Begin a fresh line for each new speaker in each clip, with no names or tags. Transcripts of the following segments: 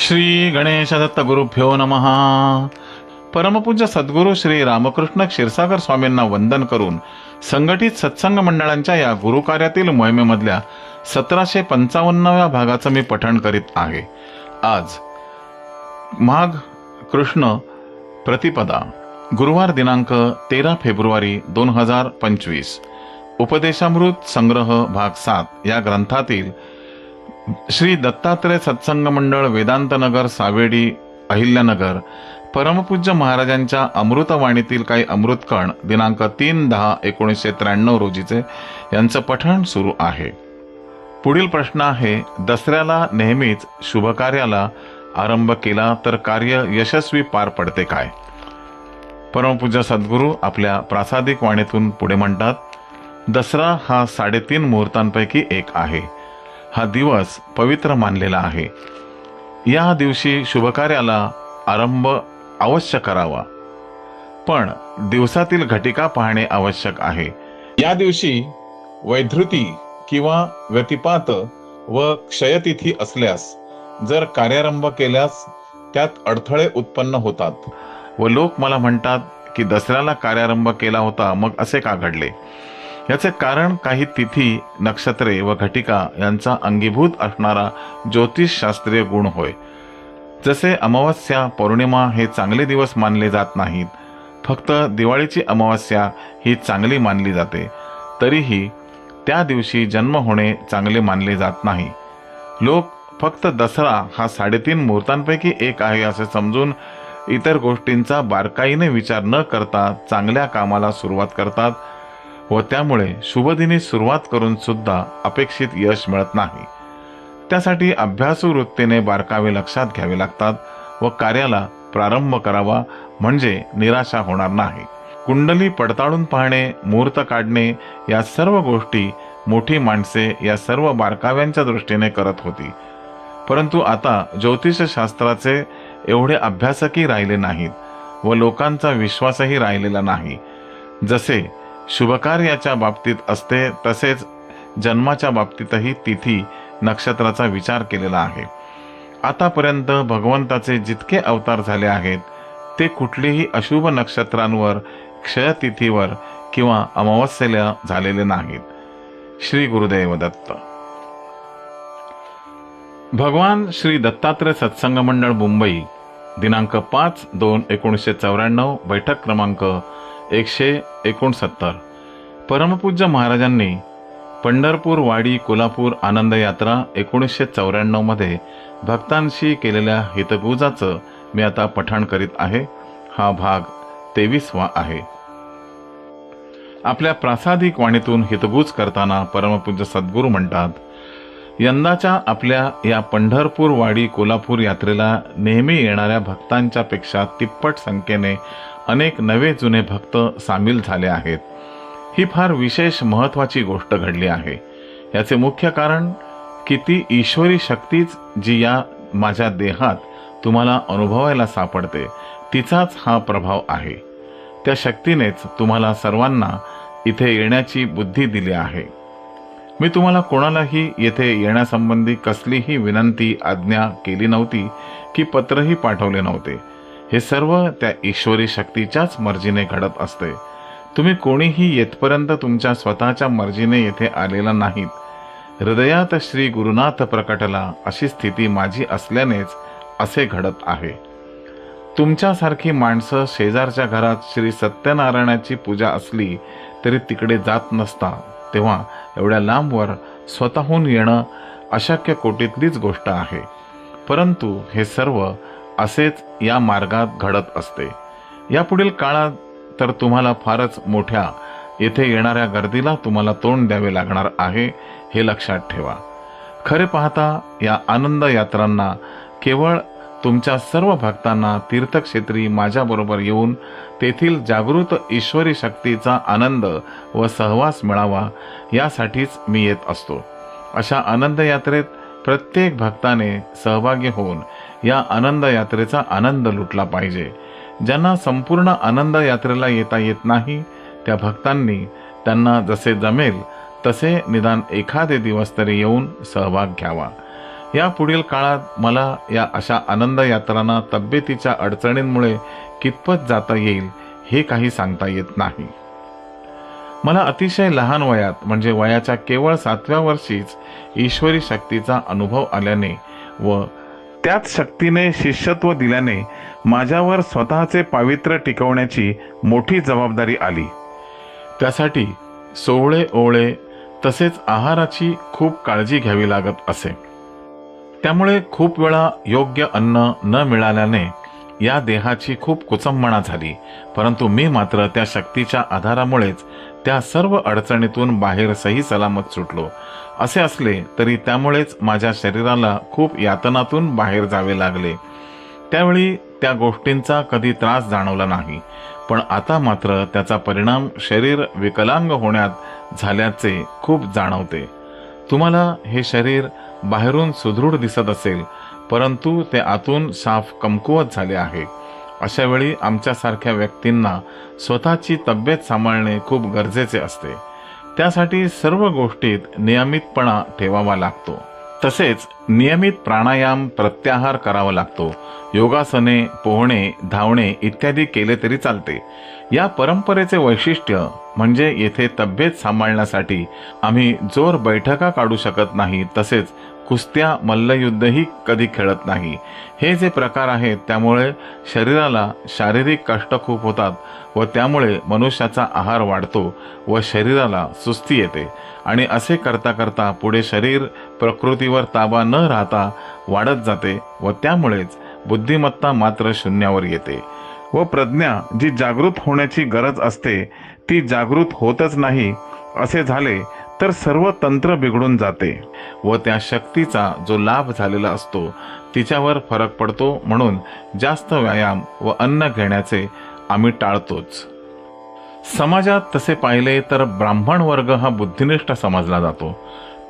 श्री गणेश दत्त गुरुभ्यो नमः. परमपूज्य सद्गुरू श्री रामकृष्ण क्षीरसागर स्वामींना वंदन करून संघटित सत्संग मंडळांच्या या गुरुकार्यातील मोहिमेमधल्या सतराशे पंचावन्नव्या भागाचं मी पठण करीत आहे. आज माघ कृष्ण प्रतिपदा गुरुवार दिनांक तेरा फेब्रुवारी दोन हजार पंचवीस. उपदेशामृत संग्रह भाग सात या ग्रंथातील श्री दत्तात्रय सत्संग मंडळ वेदांतनगर सावेडी अहिल्यानगर. परमपूज्य महाराजांच्या अमृतवाणीतील काही अमृतकण दिनांक तीन दहा एकोणीसशे त्र्याण्णव रोजीचे यांचं पठण सुरू आहे. पुढील प्रश्न आहे दसऱ्याला नेहमीच शुभकार्याला आरंभ केला तर कार्य यशस्वी पार पडते काय? परमपूज्य सद्गुरू आपल्या प्रासादिक वाणीतून पुढे म्हणतात दसरा हा साडेतीन मुहूर्तांपैकी एक आहे. हा दिवस पवित्र मानलेला आहे. या दिवशी शुभकार्याला आरंभ अवश्य करावा. पण दिवसातील घटिका पाहणे आवश्यक आहे. या दिवशी वैधृती किंवा व्यतिपात व क्षयतिथी असल्यास जर कार्यारंभ केल्यास त्यात अडथळे उत्पन्न होतात. व लोक मला म्हणतात की दसऱ्याला कार्यारंभ केला होता मग असे का घडले? याचे कारण काही तिथी नक्षत्रे व घटिका यांचा अंगीभूत असणारा ज्योतिषशास्त्रीय गुण होय. जसे अमावस्या पौर्णिमा हे चांगले दिवस मानले जात नाहीत फक्त दिवाळीची अमावस्या ही चांगली मानली जाते. तरीही त्या दिवशी जन्म होणे चांगले मानले जात नाही. लोक फक्त दसरा हा साडेतीन मुहूर्तांपैकी एक आहे असे समजून इतर गोष्टींचा बारकाईने विचार न करता चांगल्या कामाला सुरुवात करतात व त्यामुळे शुभदिनी सुरुवात करून सुद्धा अपेक्षित यश मिळत नाही. त्यासाठी अभ्यासू वृत्तीने बारकावे लक्षात घ्यावे लागतात व कार्याला प्रारंभ करावा म्हणजे निराशा होणार नाही. कुंडली पडताळून पाहणे मुहूर्त काढणे या सर्व गोष्टी मोठी माणसे या सर्व बारकाव्यांच्या दृष्टीने करत होती. परंतु आता ज्योतिषशास्त्राचे एवढे अभ्यासकही राहिले नाहीत व लोकांचा विश्वासही राहिलेला नाही. जसे शुभकार्याच्या बाबतीत असते तसेच जन्माच्या बाबतीतही तिथी नक्षत्राचा विचार केलेला आहे. आतापर्यंत भगवंताचे जितके अवतार झाले आहेत ते कुठलेही अशुभ नक्षत्रांवर क्षयतिथीवर किंवा अमावस्येला झालेले नाहीत. श्री गुरुदेव दत्त. भगवान श्री दत्तात्रय सत्संग मंडळ मुंबई दिनांक पाच दोन एकोणीसशे चौऱ्याण्णव बैठक क्रमांक एकशे एकोणसत्तर. परमपूज्य महाराजांनी पंढरपूर वाडी कोल्हापूर आनंद यात्रा एकोणीसशे चौऱ्याण्णवमध्ये भक्तांशी केलेल्या हितगुजाचं मी आता पठाण करीत आहे. हा भाग तेवीसवा आहे. आपल्या प्रासादिक वाणीतून हितगुज करताना परमपूज्य सद्गुरू म्हणतात यंदाच्या आपल्या या पंढरपूर वाडी कोल्हापूर यात्रेला नेहमी येणाऱ्या भक्तांच्या पेक्षा तिप्पट संख्येने अनेक नवे जुने भक्त सामील झाले आहेत. ही फार विशेष महत्वाची गोष्ट घडली आहे. याचे मुख्य कारण की ती ईश्वरी शक्तीच जी या माझ्या देहात तुम्हाला अनुभवायला सापडते तिचाच हा प्रभाव आहे. त्या शक्तीनेच तुम्हाला सर्वांना इथे येण्याची बुद्धी दिली आहे. मी तुम्हाला कोणालाही येथे येण्यासंबंधी कसलीही विनंती आज्ञा केली नव्हती की पत्रही पाठवले नव्हते. हे सर्व त्या ईश्वरी शक्तीच्याच मर्जीने घडत असते. तुम्ही कोणीही येथपर्यंत तुमच्या स्वतःच्या मर्जीने येथे आलेला नाहीत. हृदयात श्री गुरुनाथ प्रकटला अशी स्थिती माझी असल्यानेच असे घडत आहे. तुमच्यासारखी माणसं शेजारच्या घरात श्री सत्यनारायणाची पूजा असली तरी तिकडे जात नसता तेव्हा एवढ्या लांबवर स्वतःहून येणं अशक्य कोटीतलीच गोष्ट आहे. परंतु हे सर्व असेच या मार्गात घडत असते. यापुढील काळात तर तुम्हाला फारच मोठ्या येथे येणाऱ्या गर्दीला तुम्हाला तोंड द्यावे लागणार आहे हे लक्षात ठेवा. खरे पाहता या आनंद यात्रांना केवळ तुमच्या सर्व भक्तांना तीर्थक्षेत्री माझ्याबरोबर येऊन तेथील जागृत ईश्वरी शक्तीचा आनंद व सहवास मिळावा यासाठीच मी येत असतो. अशा आनंद यात्रेत प्रत्येक भक्ताने सहभागी होऊन या आनंद यात्रेचा आनंद लुटला पाहिजे. ज्यांना संपूर्ण आनंद यात्रेला येता येत नाही त्या भक्तांनी त्यांना जसे जमेल तसे निदान एखादे दिवस तरी येऊन सहभाग घ्यावा. या पुढील काळात मला या अशा आनंद यात्रांना तब्येतीच्या अडचणींमुळे कितपत जाता येईल हे काही सांगता येत नाही. मला अतिशय लहान वयात म्हणजे वयाच्या केवळ सातव्या वर्षीच ईश्वरी शक्तीचा अनुभव आल्याने व त्याच शक्तीने शिष्यत्व दिल्याने माझ्यावर स्वतःचे पावित्र्य टिकवण्याची मोठी जबाबदारी आली. त्यासाठी सोवळे ओवळे तसेच आहाराची खूप काळजी घ्यावी लागत असे. त्यामुळे खूप वेळा योग्य अन्न न मिळाल्याने या देहाची खूप कुचंबणा झाली परंतु मी मात्र त्या शक्तीच्या आधारामुळेच त्या सर्व अडचणीतून बाहेर सही सलामत सुटलो. असे असले तरी त्यामुळेच माझ्या शरीराला खूप यातनातून बाहेर जावे लागले. त्यावेळी त्या गोष्टींचा कधी त्रास जाणवला नाही. पण आता मात्र त्याचा परिणाम शरीर विकलांग होण्यात झाल्याचे खूप जाणवते. तुम्हाला हे शरीर बाहेरून सुदृढ दिसत असेल परंतु ते आतून साफ कमकुवत झाले आहे. अशावेळी आमच्यासारख्या व्यक्तींना स्वतःची तब्येत सांभाळणे खूप गरजेचे असते. त्यासाठी सर्व गोष्टीत नियमितपणा ठेवावा लागतो. तसेच नियमित प्राणायाम प्रत्याहार करावा लागतो. योगासने पोहणे धावणे इत्यादी केले तरी चालते. या परंपरेचे वैशिष्ट्य म्हणजे येथे तब्येत सांभाळण्यासाठी आम्ही जोर बैठका काढू शकत नाही तसेच कुस्त्या मल्लयुद्धही कधी खेळत नाही. हे जे प्रकार आहेत त्यामुळे शरीराला शारीरिक कष्ट खूप होतात व त्यामुळे मनुष्याचा आहार वाढतो व शरीराला सुस्ती येते. आणि असे करता करता पुढे शरीर प्रकृतीवर ताबा न राहता वाढत जाते व त्यामुळेच बुद्धिमत्ता मात्र शून्यावर येते. व प्रज्ञा जी जागृत होण्याची गरज असते ती जागृत होतच नाही असे झाले तर सर्व तंत्र बिघडून जाते व त्या शक्तीचा जो लाभ झालेला असतो तिच्यावर फरक पडतो म्हणून जास्त व्यायाम व अन्न घेण्याचे आम्ही टाळतोच. समाजात तसे पाहिले तर ब्राह्मण वर्ग हा बुद्धिनिष्ठ समजला जातो.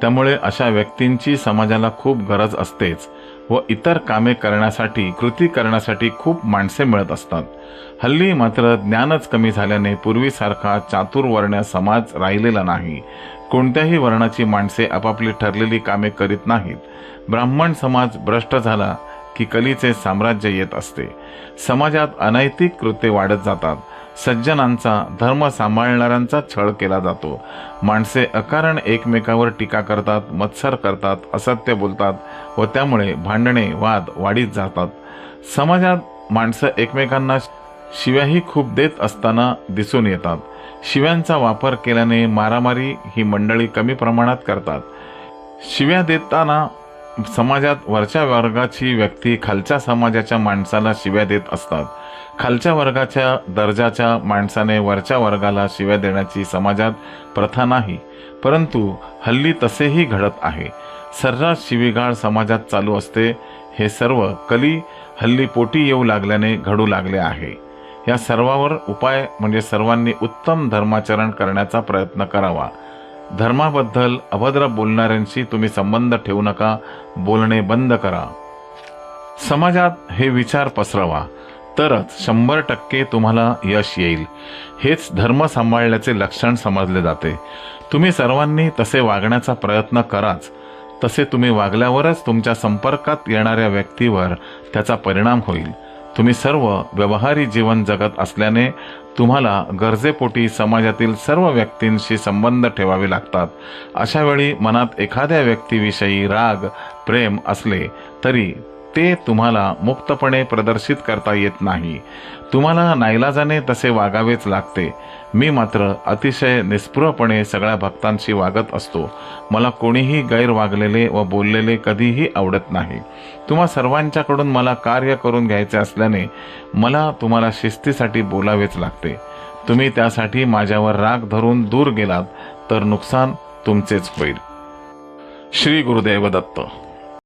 त्यामुळे अशा व्यक्तींची समाजाला खूप गरज असतेच. व इतर कामे करण्यासाठी कृती करण्यासाठी खूप माणसे मिळत असतात. हल्ली मात्र ज्ञानच कमी झाल्याने पूर्वीसारखा चातुर्वर्ण्य समाज राहिलेला नाही. कोणत्याही वर्णाची माणसे आपापली ठरलेली कामे करीत नाहीत. ब्राह्मण समाज भ्रष्ट झाला की कलीचे साम्राज्य येत असते. समाजात अनैतिक कृत्ये वाढत जातात. सज्जनांचा धर्म सांभाळणाऱ्यांचा छळ केला जातो. माणसे अकारण एकमेकावर टीका करतात मत्सर करतात असत्य बोलतात व त्यामुळे भांडणे वाद वाढीत जातात. समाजात माणसं एकमेकांना शिव्याही खूप देत असताना दिसून येतात. शिव्यांचा वापर केल्याने मारामारी ही मंडळी कमी प्रमाणात करतात. शिव्या देताना समाजात वरच्या वर्गाची व्यक्ती खालच्या समाजाच्या माणसाला शिव्या देत असतात. खालच्या वर्गाच्या दर्जाच्या माणसाने वरच्या वर्गाला शिव्या देण्याची समाजात प्रथा नाही परंतु हल्ली तसेही घडत आहे. सर्रास शिवीगाळ समाजात चालू असते हे सर्व कली हल्ली पोटी येऊ लागल्याने घडू लागले आहे. या सर्वावर उपाय म्हणजे सर्वांनी उत्तम धर्माचरण करण्याचा प्रयत्न करावा. धर्माबद्दल अभद्र बोलणाऱ्यांशी तुम्ही संबंध ठेवू नका बोलणे बंद करा. समाजात हे विचार पसरवा. तरच शंभर टक्के तुम्हाला यश येईल. हेच धर्म सांभाळल्याचे लक्षण समजले जाते. तुम्ही सर्वांनी तसे वागण्याचा प्रयत्न कराच. तसे तुम्ही वागल्यावरच तुमच्या संपर्कात येणाऱ्या व्यक्तीवर त्याचा परिणाम होईल. तुम्ही सर्व व्यवहारी जीवन जगत असल्याने तुम्हाला गरजेपोटी समाजातील सर्व व्यक्तींशी संबंध ठेवावे लागतात. अशावेळी मनात एखाद्या व्यक्तीविषयी राग प्रेम असले तरी ते तुम्हाला मुक्तपणे प्रदर्शित करता येत नाही. तुम्हाला नाईलाजाने तसे वागावेच लागते. मी मात्र अतिशय निस्पृहपणे सगळ्या भक्तांशी वागत असतो. मला कोणीही गैरवागलेले व बोललेले कधीही आवडत नाही. तुम्हा सर्वांच्याकडून मला कार्य करून घ्यायचे असल्याने मला तुम्हाला शिस्तीसाठी बोलावेच लागते. तुम्ही त्यासाठी माझ्यावर राग धरून दूर गेलात तर नुकसान तुमचेच होईल. श्री गुरुदेव दत्त